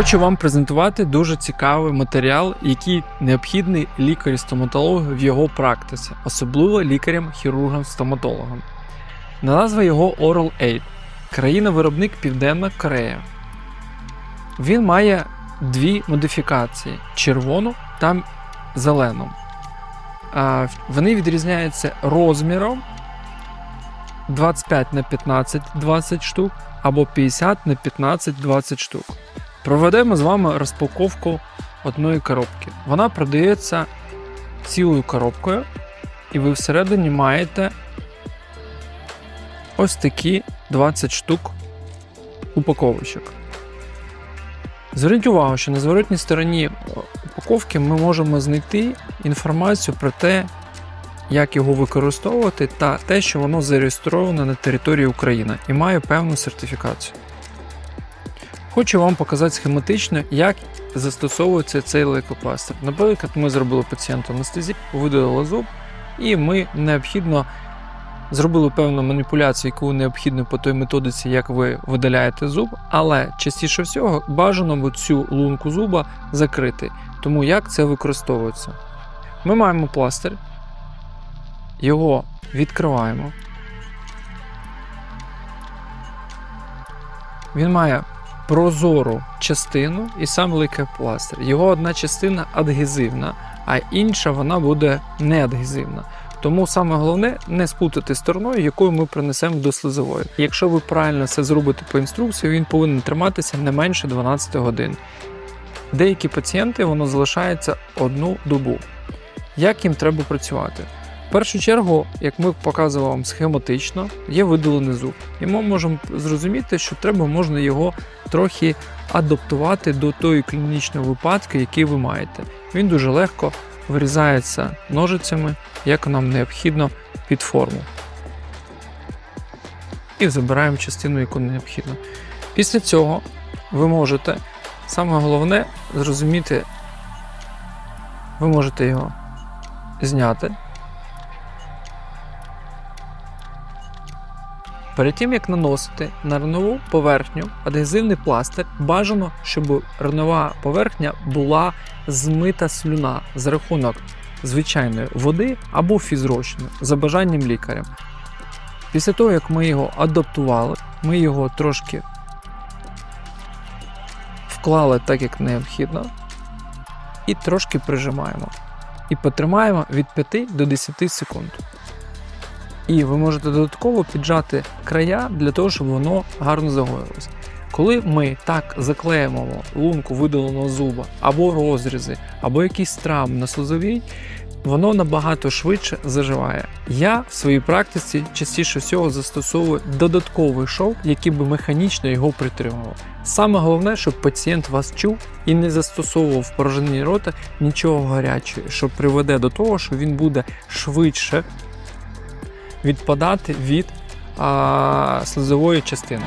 Хочу вам презентувати дуже цікавий матеріал, який необхідний лікарю-стоматологу в його практиці, особливо лікарям-хірургам-стоматологам. Назва його Oral Aid. Країна-виробник Південна Корея. Він має дві модифікації: червону та зелену. Вони відрізняються розміром 25 на 15 20 штук або 50 на 15 20 штук. Проведемо з вами розпаковку одної коробки. Вона продається цілою коробкою, і ви всередині маєте ось такі 20 штук упаковочок. Зверніть увагу, що на зворотній стороні упаковки ми можемо знайти інформацію про те, як його використовувати, та те, що воно зареєстроване на території України і має певну сертифікацію. Хочу вам показати схематично, як застосовується цей лейкопластир. Наприклад, ми зробили пацієнту анестезію, видалили зуб, і ми необхідно зробили певну маніпуляцію, яку необхідно по той методиці, як ви видаляєте зуб, але частіше всього бажано цю лунку зуба закрити. Тому як це використовується? Ми маємо пластир, його відкриваємо. Він має прозору частину і сам лейкопластир. Його одна частина адгезивна, а інша вона буде неадгезивна. Тому саме головне не спутати стороною, якою ми принесемо до слизової. Якщо ви правильно все зробите по інструкції, він повинен триматися не менше 12 годин. Деякі пацієнти воно залишається одну добу. Як їм треба працювати? В першу чергу, як ми показували вам схематично, є видалений зуб. І ми можемо зрозуміти, що треба можна його трохи адаптувати до тої клінічної випадки, який ви маєте. Він дуже легко вирізається ножицями, як нам необхідно під форму. І забираємо частину, яку необхідно. Після цього ви можете, саме головне, зрозуміти, ви можете його зняти. Перед тим як наносити на ранову поверхню адгезивний пластир, бажано, щоб ранова поверхня була змита слюна за рахунок звичайної води або фізрозчину за бажанням лікаря. Після того, як ми його адаптували, ми його трошки вклали так, як необхідно, і трошки прижимаємо. І потримаємо від 5 до 10 секунд. І ви можете додатково піджати края для того, щоб воно гарно загоїлося. Коли ми так заклеїмо лунку видаленого зуба, або розрізи, або якийсь травм на слозовій, воно набагато швидше заживає. Я в своїй практиці частіше всього застосовую додатковий шов, який би механічно його притримував. Саме головне, щоб пацієнт вас чув і не застосовував в порожнині рота нічого гарячого, що приведе до того, що він буде швидше відпадати від а, слизової частини.